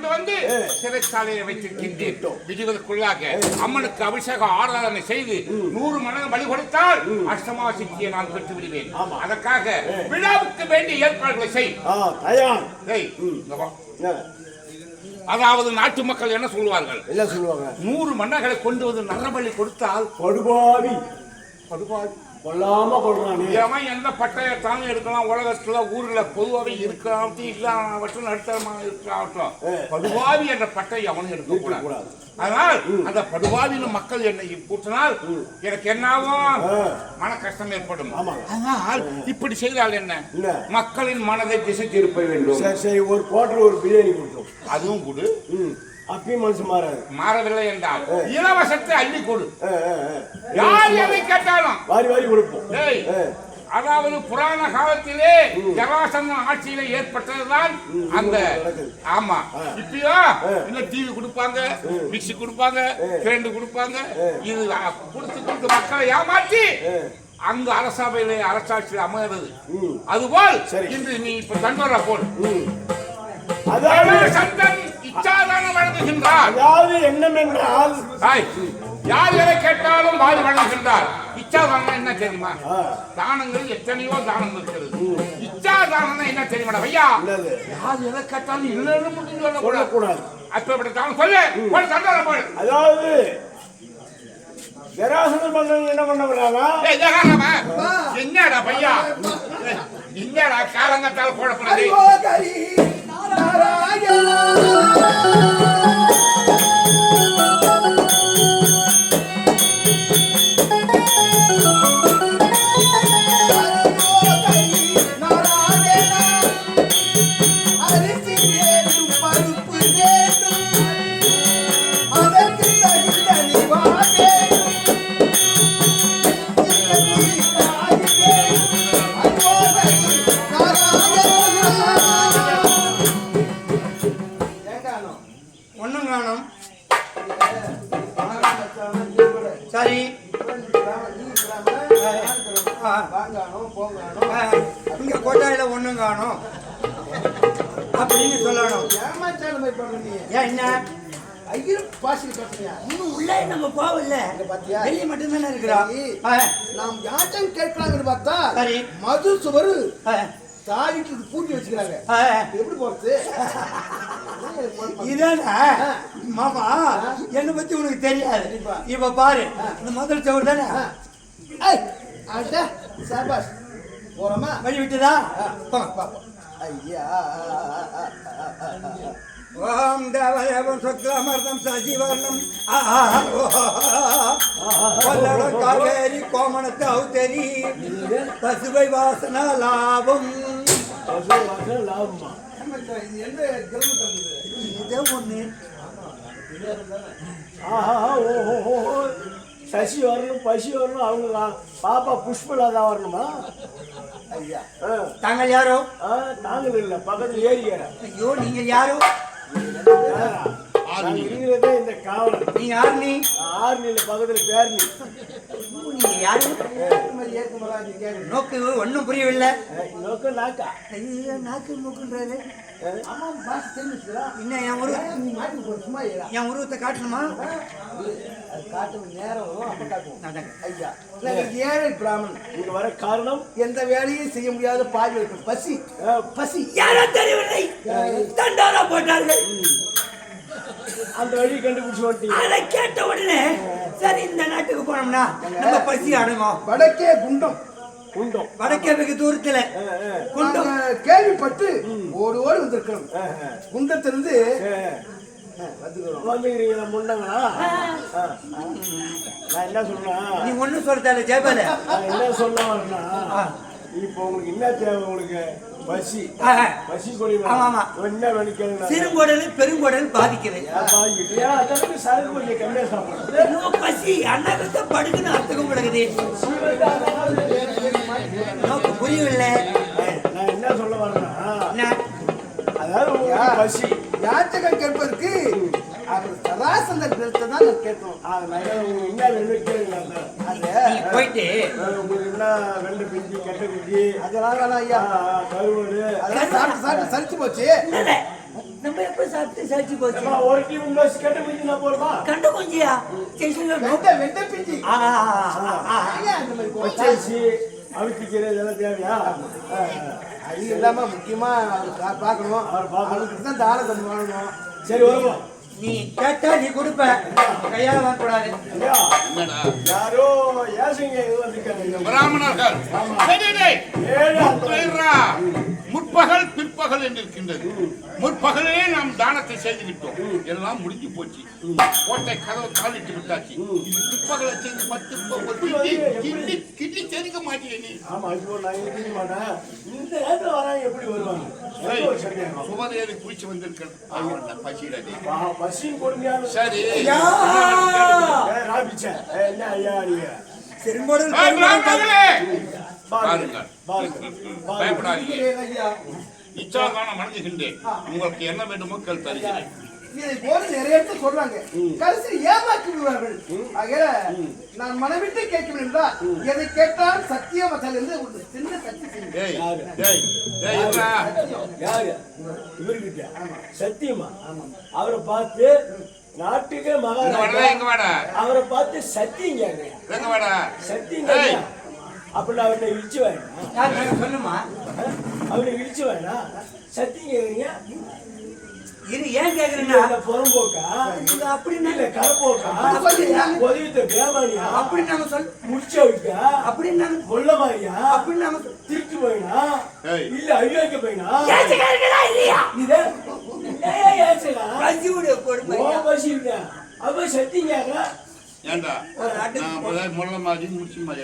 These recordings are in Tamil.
கொண்டு வந்து சிறைச்சாலையை வைத்திருக்கின்றேன். விடுவதற்குள்ளாக அம்மனுக்கு அபிஷேக ஆராதனை செய்து நூறு மணல் பலி கொடுத்தால் அஷ்டமா சித்தியை நான் பெற்று விடுவேன் அதற்காக விழாவுக்கு வேண்டிய ஏற்பாடுகளை செய். அதாவது நாட்டு மக்கள் என்ன சொல்லுவார்கள் என்ன சொல்லுவாங்க நூறு மன்னர்களை கொண்டு வந்து நரபலி கொடுத்தால் படுபாவி. கொல்லாம கொள்றானே. எவன் எந்த பட்டயத்தாலும் எடுக்கலாம் உலகத்துல ஊர்ல பொதுவாகவே இருக்கலாம் இல்லாமட்டும் நடுத்தரமா இருக்கட்டும் படுவாவி என்ற பட்டை அவனும் எடுக்கக்கூடாது. இருக்கக்கூடாது. அதனால் அந்த படுவாவின மக்கள் என்னை கூட்டினால் எனக்கு என்னாகும். மன கஷ்டம் ஏற்படும். ஆனால் இப்படி செய்தால் என்ன? மக்களின் மனதை திசை திருப்ப வேண்டும். சரி சரி ஒரு குவார்டர் ஒரு பிரியாணி கொடுத்தோம். அதுவும் கொடு. அப்பயும் மனசு மாறாது. மாறவில்லை என்றால் இலவசத்தை அள்ளி கொடு. யார் எதை கேட்டாலும் வாரி வாரி கொடுப்போம். அதாவது புராண காலத்திலே ஜராசந்த ஆட்சியில ஏற்பட்டதுதான் அந்த. ஆமா. இப்பயோ இன்னும் டிவி கொடுப்பாங்க மிக்சி கொடுப்பாங்க கிரைண்டர் கொடுப்பாங்க இது கொடுத்து கொடுத்து மக்களை ஏமாற்றி அங்க அரசபையிலே அரசாட்சியில் அமைகிறது. அதுபோல். இன்று நீ இப்ப தண்டோரா போல் சந்தன் இச்சாதானம் வழங்குகின்றார். அதாவது என்னவென்றால் ஆய், யார் எதை கேட்டாலும் வாரி வழங்குகின்றார். இச்சாதானம் என்ன தெரியுமா? தானங்கள் எத்தனையோ தானம் இருக்கிறது. இச்சா தானம் என்ன தெரியுமா ஐயா? யார் எதை கேட்டாலும் இல்லைன்னு மட்டும் சொல்லக்கூடாது. அப்படி தானம் சொல்லு. போய் சண்டால போய் அதாவது ஜராசன மன்னன் என்ன பண்ண ஜெகநாதமா, என்னடா பையா? என்னடா காலங்கத்தால் போடக்கூடாது? నారాయణ. பாத்தியா? வெளியே மட்டும்தானே. ஆ. நாம் யார்ட்டும் கேட்கலாங்கன்னு பார்த்தா சரி. மது சுவரு ஆ. தாவிட்டு பூட்டி வச்சுக்கிறாங்க. எப்படி போறது? இதானா? மாமா என்னை பத்தி உனக்கு தெரியாது. இப்ப பாரு இந்த முதல் சவுர் தானே? சபாஷ் போறோமா? வழி விட்டுதா. ஐயா. ஓம் தேவதேவம் சுக்லமர்தம் சசிவர்ணம் பல்லடம் காவேரி கோமணத்து அவுத்தரி பசுவை வாசன லாபம் இதே ஆஹா ஓஹோ சசி வரணும் பசி வரணும் அவங்க பாப்பா புஷ்பலாதா வரணுமா ஐயா ஆ, தாங்கள் யாரோ ஆ, நாங்கள் இல்லை பக்கத்தில் ஏரியா ஐயோ நீங்கள் யாரோ இருக்கிறதே இந்த காவல் நீ யார் நீ ஆர்னியில் பக்கத்தில் பேரணி. நீங்க யாரு? நோக்கு ஒன்றும் புரியவில்லை. நோக்கம் நாக்கா ஐயோ, நாக்கு மூக்குன்றாரு. இன்னும் என் உரு நீ மாட்டி போடு சும்மா ஏறா என் உருவத்தை காட்டணுமா? அது காட்டும் நேரம். ஐயா ஏழை பிராமணன் இங்கே வர காரணம் எந்த வேலையும் செய்ய முடியாத பாவிகளுக்கு பசி. பசி. யாரோ தெரியவில்லை. தண்டாரா போட்டார்கள் அந்த வழி கண்டுபிடிச்சு அதை கேட்ட உடனே சரி இந்த நாட்டுக்கு போனோம்னா நம்ம பசி அடங்கும் வடக்கே குண்டம். உண்டோம் வடக்கே வெகு தூரத்துல குண்டம். கேள்விப்பட்டு ஓடி ஓடி வந்திருக்கிறோம். குண்டத்திலிருந்து என்ன சொல்றேன்? நீ ஒண்ணும் சொல்றதால ஜெயபால நான் என்ன சொல்ல வரேன்னா இப்போ உங்களுக்கு என்ன தேவை உங்களுக்கு? பசி. பசி கொடி ஆமா. என்ன கேளுங்க. சிறுங்குடல் பெருங்குடல் அதற்கு சரக்கு கொஞ்சம் கம்மியா சாப்பிடுறது? இன்னும் பசி அண்ணாக்கு படுக்குன்னு அர்த்தம் படுக்குது நோக்கு புரியவில்லை. நான் என்ன சொல்ல வரேன்னா? அதாவது பசி. யாச்சகம் கேட்பதற்கு அவர் சராசந்த தான் நான் கேளுங்க. அது போயிட்டு. உங்களுக்கு என்ன வெள்ளை பிஞ்சி கெட்ட பிஞ்சி? அதெல்லாம் வேணாம் ஐயா. கருவாடு. அதெல்லாம் சாப்பிட்டு சாப்பிட்டு சலிச்சு போச்சு. நம்ம எப்ப சாப்பிட்டு சளிச்சு போச்சு? ஒரு டீ உங்க கெட்ட பிஞ்சி நான் போடுமா கண்டு கொஞ்சியா? வெந்த வெந்த பிஞ்சு. பச்சரிசி அவித்திக்கீரை இதெல்லாம் தேவையா? அது இல்லாம முக்கியமா அவர் பார்க்கணும். அவர் பார்க்கணும். தான் கொஞ்சம் வாங்கணும் சரி வருவோம். நீ கேட்டா நீ கொடுப்ப. கையால வாங்கக்கூடாது யாரோ ஏசைங்க இது வந்திருக்காங்க? ஐயா. பிராமணர்கள் முற்பகல் பிற்பகல் என்று இருக்கின்றது. முற்பகலே நாம் தானத்தை செய்து விட்டோம். எல்லாம் முடிஞ்சு போச்சு. கோட்டை கதவை காலிட்டு விட்டாச்சு. பிற்பகலை செய்து பத்து கிள்ளி தெரிக்க மாட்டேன் நீ. சுமதேவி குளிச்சு வந்திருக்கிறேன் பசியிலே பா- பசியும் கொடுமையான சரி. என்ன ஐயா நீங்க? பாருங்கள். பாருங்க பயப்படாதீங்க. ஐயா இச்சாகான வணங்குகின்றேன் உங்களுக்கு என்ன வேண்டுமோ கேள் தருகிறேன். இதை போல நிறைய பேர் சொல்றாங்க. கடைசி ஏமாற்றி விடுவார்கள் ஆகையால நான் மனவிட்டு கேட்கவில்லை என்றால் எதை கேட்டால் சத்தியமத்தில் இருந்து ஒரு சின்ன சக்தி சத்தியமா? அவரை பார்த்து நாட்டுக்கே மகாராஜா. அவரை பார்த்து சத்தியம் கேட்கிறேன் இங்க வாடா சத்தியம் ஏய். கேட்கிறேன் அப்படி அவனை இழிச்சு வேணாம் சொல்லுமா? அவனை இழிச்சு வேணாம் சத்தியம் கேட்குறீங்க இது ஏன் கேக்குறேன்னா இல்ல புறம்போக்கா? இது அப்படின்னா இல்ல கரப்போக்கா அப்படின்னா உதவித்த பேமானியா? அப்படி நாம சொல்? முடிச்சவிக்கா அப்படி நாம முள்ளமாரியா அப்படி நாம சொல்? திருட்டு போயினா. இல்ல அயோக்கிய போயினா? இது? ஏன் ஏசுடா பசியுடைய கொடுமை ஓ பசி ஏண்டா? நான் அப்பதான் முள்ள மாதிரி முடிச்சு மாதிரி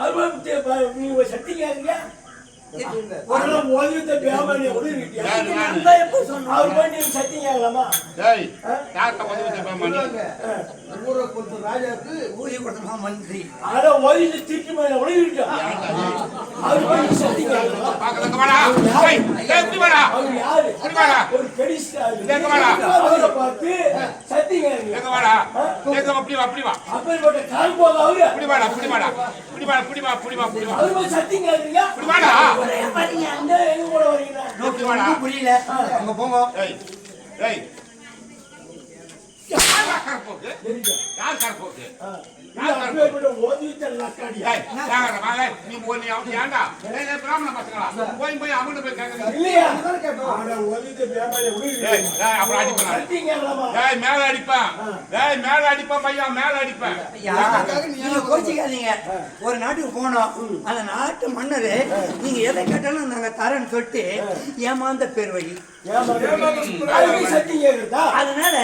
அது நீங்க சத்தியம் கேட்கல ஒரு உதவித்த பேமானியா கூட இருக்கியா யாரு? நானு? நம்ம எப்ப சொன்னோம் அவர் போய் நீங்க சத்தியம் கேட்கலாமா டேய் யார்கிட்ட உதவி தேவை மணி ஊரை பொறுத்த ராஜாவுக்கு ஊதிய கொடுத்தமா மந்திரி. உதவித்த திருட்டு போயினா கூட இருக்கா அவர் போய் நீங்க சத்தியம் கேட்கலாமா பாக்கலங்க வாடா. டேய் டேய் இப்படி வாடா. அவர் யாரு? ஒரு கடிஸ்டார் பார்த்து எங்க வாடா? எங்க அப்படி வா அப்படி வா. கால் அவரு. இப்படி வாடா இப்படி வாடா. வா வா வா வா. அவர் போய் இப்படி வாடா. ஒரே பாருங்க அந்த எங்க கூட வரீங்க? இப்படி வாடா. புரியல. அங்க போங்க. டேய் டேய் யார் கரப்போக்கு யார் கரப்போக்கு நீ போய் நீ அவன் ஏன்டா பிராமண பசங்களா? போய் போய் அவன்கிட்ட போய் கேக்குறீங்க இல்லையா? அப்புறம் அடிப்பேன் மேல அடிப்பேன். டேய் மேல அடிப்பேன் பையன் மேல அடிப்பேன். நீங்க கோச்சிக்காதீங்க. ஒரு நாட்டுக்கு போனோம். அந்த நாட்டு மன்னர் நீங்க எதை கேட்டாலும் நாங்க தரேன்னு சொல்லிட்டு ஏமாந்த பேர். வழி அதனால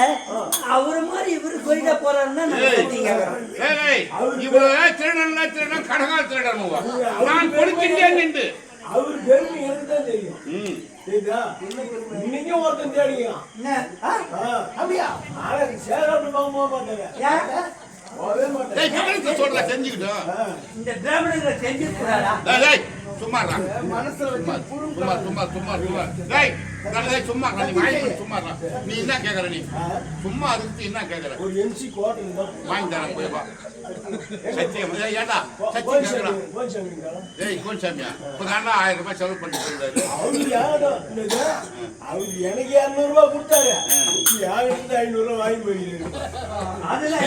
அவரு மாதிரி இவரு சொல்லிட போறாருன்னா நாங்க இவ்வளவு திருடன் திருடன் கடகா திருடன் நான் கொடுக்கின்றேன் என்று. அவர் பெருமை எனக்கு தான் தெரியும் இன்னைக்கும் ஒருத்தன் ஆ? அப்படியா? நாளைக்கு வாங்க போக மாட்டாங்க ஏன்? போகவே சொல்ற தெரிஞ்சுக்கிட்டோம் இந்த பிராமணர்களை செஞ்சிருக்கிறாரா? டேய் டேய் சும்மா சும்மா சும்மா சும்மா சும்மா சும்மா. டேய் டேய், டேய் சும்மா. நீ வாங்கி கொடு, சும்மா இருடா. நீ என்ன கேக்குற நீ? சும்மா அதுக்கு என்ன கேக்குற? ஒரு எம்சி இருந்தா வாங்கி தரேன் போய் வா. சத்தியம் ஏண்டா? சத்தியம் போய் போய் சாமிங்களா? ஏய் கோல்சாமியா இப்போ தாண்டா ஆயிரம் ரூபாய் செலவு பண்ணிட்டு இருந்தாரு. அவரு யாரோ? என்னது? அவரு எனக்கு இருநூறு ரூபாய் கொடுத்தாரு. யாருக்கு ஐநூறு ரூபாய் வாங்கி போயிருக்காரு அதெல்லாம்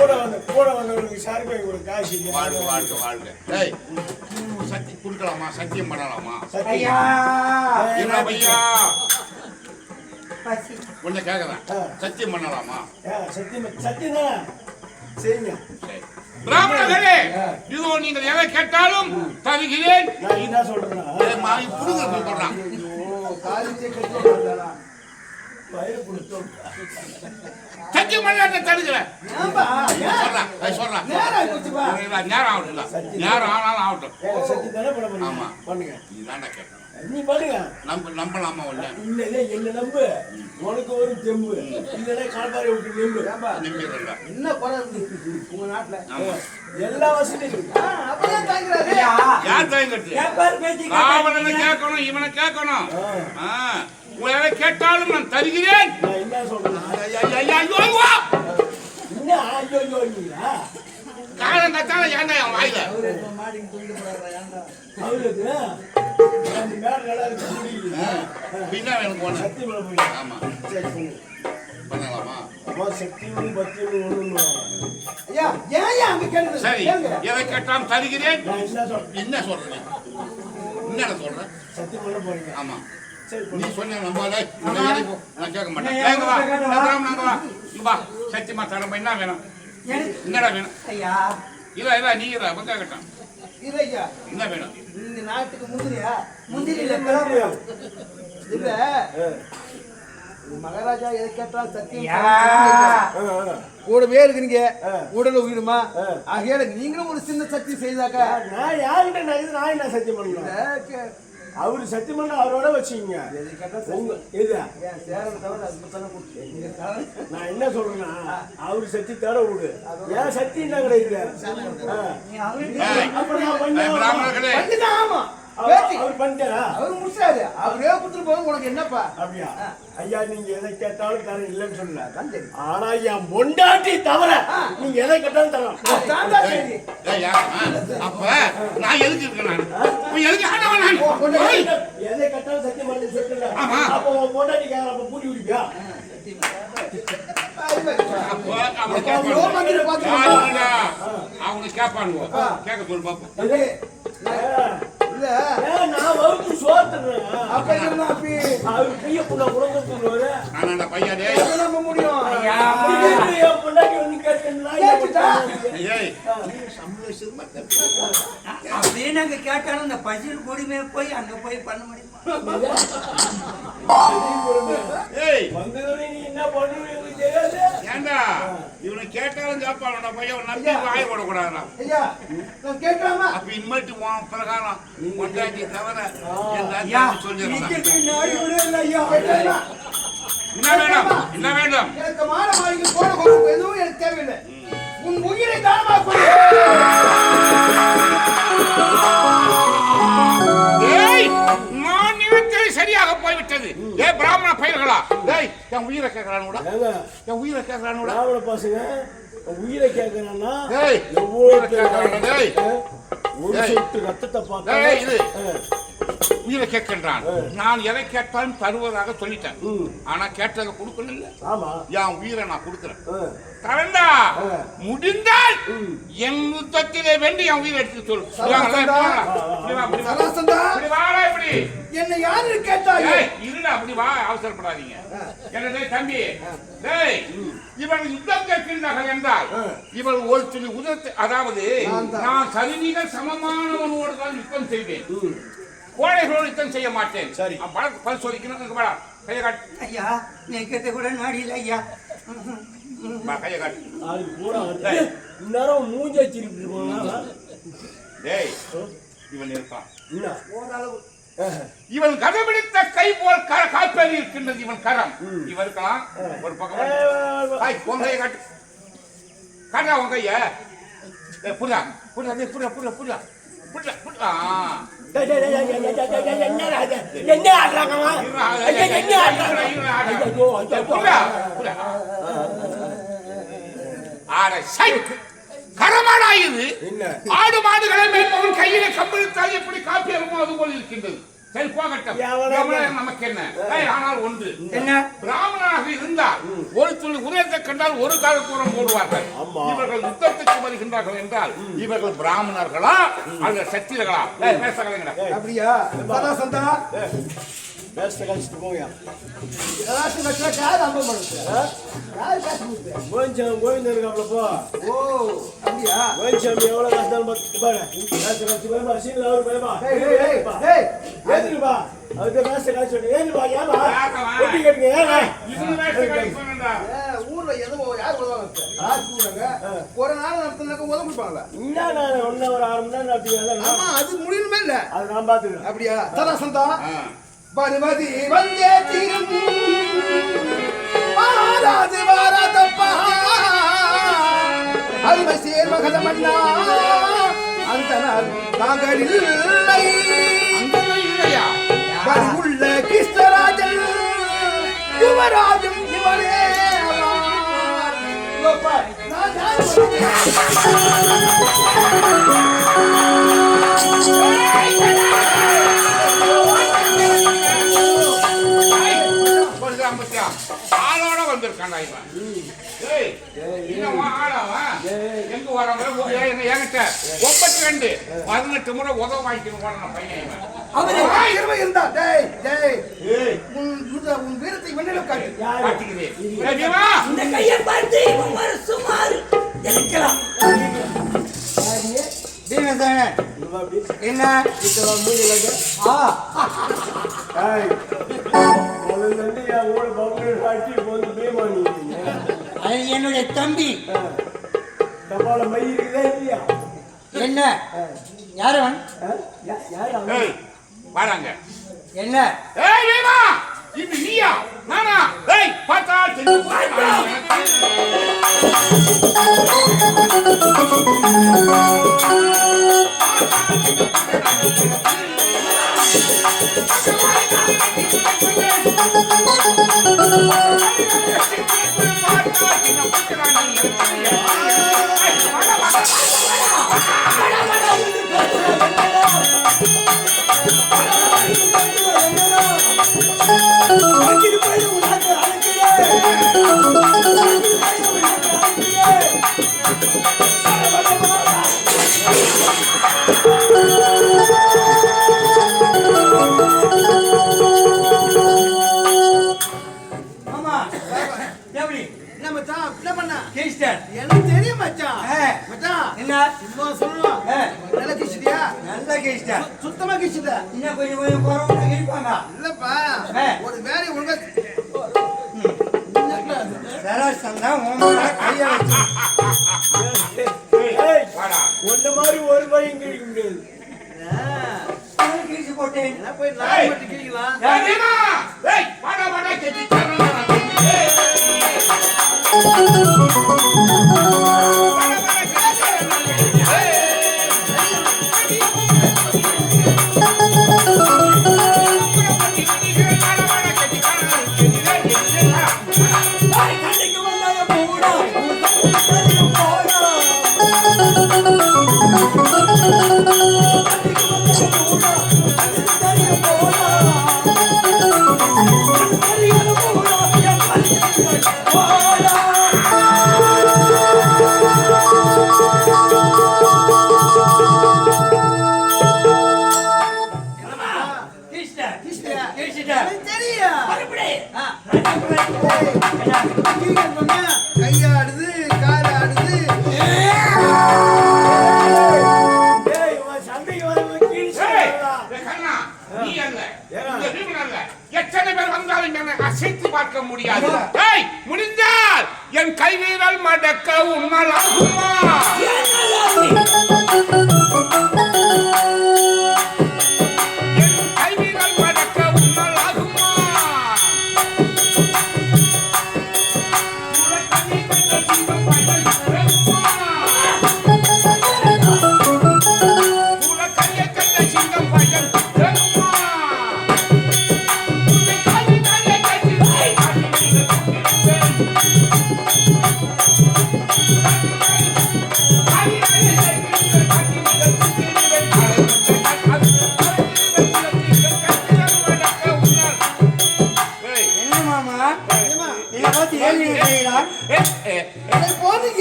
கூட வந்த கூட வந்தவங்களுக்கு சார்பாய் கூட காசு இல்லை. வாழ்க வாழ்க வாழ்க. டேய் கொடுக்கலாமா? சத்தியம் பண்ணலாமா? என்ன பையா? பசி. உன்னை கேக்குறேன். சத்தியம் பண்ணலாமா? சத்தியம் சத்தியம் தானே செய்யுங்க. சரி. பிராமணர்களே இதோ நீங்கள் எதை கேட்டாலும் தருகிறேன். என்ன மாறி புடுங்க சொல்றான்? பயிர் கொடுத்தோம். சத்தியம் பண்ண தடுக்கல. ஏன்பா ஏன்? சொல்றேன் அது சொல்றேன் நேரம் இல்ல, நேரம் ஆனாலும் ஆகட்டும். ஆமா. பண்ணுங்க. கேட்கணும் நீ பண்ணுங்க. நம்ப நம்பலாமா ஒண்ணு? இல்ல இல்ல என்ன நம்பு. உனக்கு ஒரு தெம்பு. இல்லைன்னா கால்பாறை விட்டு நம்பு. என்ன குறை உங்க நாட்டுல? எல்லா வசதியும் இருக்கு. அப்பதான் தாங்கிறாரு யார் கேட்காதீங்க. கேட்கணும் இவனை கேட்கணும். ஆ. ஆ, உங்களை எதை கேட்டாலும் நான் தருகிறேன். காலம் கத்தால ஏன்டா என் வாயில? பின்ன வேணும் போன. சக்தி மேல போய் ஆமா பண்ணலாமா சக்தியும் பக்தியும் கேளுங்க? சரி எதை கேட்டாலும் தருகிறேன். என்ன சொல்றேன் என்ன சொல்றேன்? சக்தி பண்ண போறீங்க. ஆமா. நீ சொன்ன வேலைக்கு போ. நான் கேட்க மாட்டேன். வா? கேட்க வா? நாங்க வா. இங்க வா. சத்தியமா தரம்ப என்ன வேணும்? என்னடா வேணும்? ஐயா, இல்ல இல்ல நீ இல்ல அவங்க கேட்டான் இல்ல ஐயா. என்ன வேணும்? இந்த நாட்டுக்கு முந்திரியா? கிளம்புறோம். இல்ல இந்த மகாராஜா எதை கேட்டாலும் சத்தியம் ஐயா, ஆ. கூடவே இருக்கிறீங்க. உடல உயிருமா. ஆகையால நீங்களும் ஒரு சின்ன சக்தி செய்தாக்கா? நான் யார்கிட்ட நான் இது நான் என்ன சத்தியம் இல்ல, பண்ணணும் கே- அவரு சத்தியம் பண்ண அவரோட வச்சுக்கீங்க. உங்க. இது நான் என்ன சொல்றேன்னா அவரு சத்தி தர விடு ஏன் சத்தி என்ன கிடையாது அவர் பேச்சு அவர் பண்ணிட்டாரா? அவர் முடிச்சாரு. அவரே கொடுத்துட்டு போக உனக்கு என்னப்பா? அப்படியா? ஐயா நீங்க எதை கேட்டாலும் தர இல்லைன்னு சொல்லல. ஆனா என் பொண்டாட்டி தவிர நீங்க எதை கேட்டாலும் தரலாம். அப்ப நான் எதுக்கு இருக்கேன் நான்? எதுக்கு ஆண்டவன் நான்? எதை கேட்டாலும் சத்தியம் பண்ணி ஆமா. அப்போ உன் பொண்டாட்டி கேட்கற அப்ப பூட்டி குடிப்பியா அது மாதிரிப்பா. அப்ப அவனை அப்ப அவன் ரோம் மந்திரி கேட்பான் பார்த்து யாருடா? அவனை கேட்பானுவோ கேட்க சொல்லு பாப்போம். இல்ல. நான் வகுத்து சோத்துறேன். அப்ப என்ன அப்படி அவர் கைய புண்ணா குழந்தை நான் அந்த பையன் டேய். எதை நம்ப முடியும்? என் பொண்டாட்டி வந்து கேட்டேன்னா கேட்டுட்டா? ஏய். அப்படியே நாங்க கேட்டாலும் இந்த பசில் கூடிமே போய் அங்க போய் பண்ண முடியுமா? ஏய் வந்ததுல நீ என்ன பண்ணுவீங்க? ஏண்டா? இவனை கேட்டாலும் கேட்பானோட பையன் நம்பி வாய நான் கேட்கலாமா? அப்ப இனிமேட்டு உன் பிரகாரம் கொண்டாட்டி தவிர? என்ன வேணும்? என்ன வேண்டும் எனக்கு மாட மாளிகை கோலம் எதுவும் எனக்கு தேவையில்லை. உன் உயிரை தானமாக கொடு. டேய் என் உயிரை கேட்கறானுடா என் உயிரை கேட்கறானுடா திராவிட பசங்க உயிரை கேட்கறான்னா டேய் எவ்வளவு உயிரை கேட்கறானுடா டேய். ஒரு. சொட்டு ரத்தத்தை பார்த்தா டேய் இது. உயிரை கேட்கின்றான். நான் எதை கேட்டாலும் தருவதாக சொல்லிட்டேன். ஆனா கேட்டதை கொடுக்கல ஆமா என் உயிரை நான் கொடுக்குறேன். தரண்டா. முடிந்தால். என் யுத்தத்திலே வென்று என் உயிரை எடுத்து சொல்லு. என்னை யாரு கேட்டாயே ஏய், இருடா, அப்படி வா, அவசரப்படாதீங்க. என்ன டேய், தம்பி, டேய், இவன் யுத்தம் கேட்கின்றார்கள் என்றால் ஆ. இவள் ஒரு துளி உதத்து அதாவது நான் சரிநிகர் சமமானவனோடு தான் யுத்தம் செய்வேன். கோழைகளோடு யுத்தம் செய்ய மாட்டேன். சரி. பல- பரிசோதிக்கணும் வாடா, கையை காட்டு. ஐயா நிக்கிறது கூட நாடி இல்லை ஐயா கையை காட்டு. பூரா வந்து இந்நேரம் மூஞ்ச இருக்கோம்னா டேய் இவன் இருப்பான் என்ன ஓரளவு. இவன் கதபிடித்த கை போல் கர காப்பேறி இருக்கின்றது இவன் கரம். இவன் இருக்கலாம். ஒரு பக்கம் கையை காட்டு. காட்டா உன் கைய. புரியா புரியா புரியா புரியா புரியா புரியா புரியா என்ன ஆடுறாங்க அவன்? ஐயா, என்ன ஆடுறாங்க? கரமாடா இது. ஆடு மாடுகளை மேற்பவன் கையில கம்பளித்தால் எப்படி காப்பி அது போல் இருக்கின்றது. சரி போகட்டும் நமக்கு என்ன ஆனால் ஒன்று. என்ன? பிராமணனாக இருந்தால் ஒரு துளி உதயத்தை கண்டால் ஒரு கால தூரம் போடுவார்கள். இவர்கள் யுத்தத்துக்கு வருகின்றார்கள் என்றால் இவர்கள் பிராமணர்களா? அல்லது சத்திரர்களா பேச கலைஞரா. அப்படியா? சராசந்தா யார் அம்ப பண்ணுது யார் காசு கொடுத்து கோவிந்தசாமி கோவிந்தன் இருக்காப்ல போ ஓ அப்படியா கோவிந்தசாமி எவ்வளவு கஷ்டம் பார்த்து பாரு பேச கழிச்சு போய் சீனில் அவரு போய் பா டேய் டேய் டேய் டேய் ஏத்துக்கு பா அதுக்கு வேஸ்ட் காசு சொல்லி ஏன் வா ஏன் வா யாருக்கா? ஒட்டி கேட்டுங்க ஏன் வா இவங்க வேஷம் கட்டி சொன்னேன்டா. ஏ, ஊர்ல எதுவும் யார் உதவாங்க ஒரு நாள் நடத்தினாக்க உதவி கொடுப்பாங்களா இந்தா நான் ஒன்னு ஒரு ஆறு மணி நேரம் நடத்திக்கிறேன் ஆமா அது முடியணுமே இல்ல அது நான் பாத்துக்கிறேன் அப்படியா தரா சந்தா. பருவதி வந்தே தீரும். வாராது வாராதப்பா அருமை சேர் மகத மன்னா அந்த நாள் நாங்கள் இல்லை? உள்ள கிருஷ்ணராஜன் யுவராஜன் இவரே நான் என்னம்மா ஆளாவா? எங்க என்ன என்கிட்ட ஒன்பத்தி ரெண்டு, பதினெட்டு முறை உதவ வாங்கிக்கணும் போன பையன். அவரு இருமை இருந்தா டேய் டேய். உன் உன் வீரத்தை வெண்ணில காட்டு. யாரு? காட்டிக்கிறேன். ஏய், பீமா, இந்த கையை பார்த்து இவன் ஒரு சுமார் இருக்கலாம் யாரு? பீமசேனன் இவன் அப்படி என்ன? கிட்ட மூஞ்சில ஆ. என்னுடைய தம்பி டப்பால மை இருக்குதா இல்லையா என்ன யாரவன் ஆ? யா- யாரு அவன்? ஏய், வாடாங்க. என்ன ஏய், பீமா, இது நீயா? நானா? ஏய், பார்த்தா தெரியும். ஆமா எப்படி என்ன மச்சான் என்ன பண்ண கிறிஸ்டன் எனக்கு தெரியும் மச்சான் ஆ. மச்சான் என்ன சும்மா சொல்லலாம் ஆ. நல்லா கிச்சிட்டியா நல்ல கிறிஸ்டன் சுத்தமா கிச்சிட்ட இன்னும் கொஞ்சம் கொஞ்சம் குறவங்க இருப்பாங்க. இல்லப்பா. ஒரு வேலையை ஒழுங்கா. உன்ன மாதிரி ஒரு பையன் கிடைக்க முடியாது. கிழிச்சு போட்டேன். என்ன போய் லாரி மட்டும் கிழிக்கலாம் நீ அல்ல. எத்தனை பேர் வந்தாலும் என்னை அசைத்து பார்க்க முடியாது. ஏய், முடிந்தால் என் கைவீரல் மடக்க உன்னால்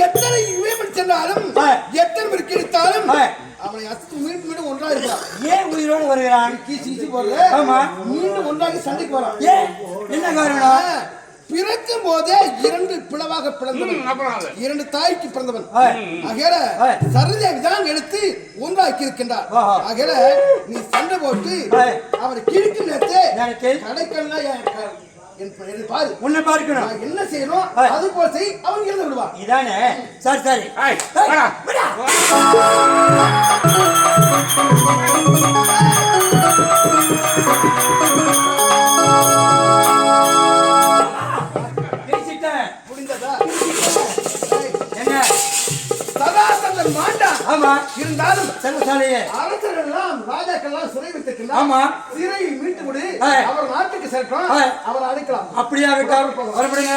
எத்தனை இமயம் சென்றாலும். எத்தனை பேர் கிடைத்தாலும். அவனை அசத்து மீண்டும் மீண்டும் ஒன்றா இருக்கான் ஏன் உயிரோடு வருகிறான்? கீச்சு கீச்சு போறது ஆமா. மீண்டும் ஒன்றாக சண்டைக்கு வரான். ஏன்? என்ன காரணம்? பிறக்கும் போதே இரண்டு பிளவாக அது. இரண்டு தாய்க்கு பிறந்தவன் ஆ. ஆகையால ஆ. சரதேவி தான் எடுத்து ஒன்றாக்கி இருக்கின்றார் ஆஹா. ஆகையால நீ சண்டை போட்டு. அவரை கிழக்கு நேரத்தே நேரத்தில்? கடைக்கல்னா என் க- என் ப- என்னை பாரு உன்னை பார்க்கணும் நான் என்ன செய்யணும். அது போல செய் அவன் இறந்து விடுவான் இதானே சரி சரி ஆமா. இருந்தாலும் செல்லசாலையே அரசர்கள் எல்லாம் ராஜாக்கள் எல்லாம் சிறை வைத்திருக்கின்றார் ஆமா. சிறையை மீட்டு விடு. அவர் நாட்டுக்கு ஆ. அவரை அழைக்கலாம் அப்படியே ஆகட்டும் வரப்படுங்க.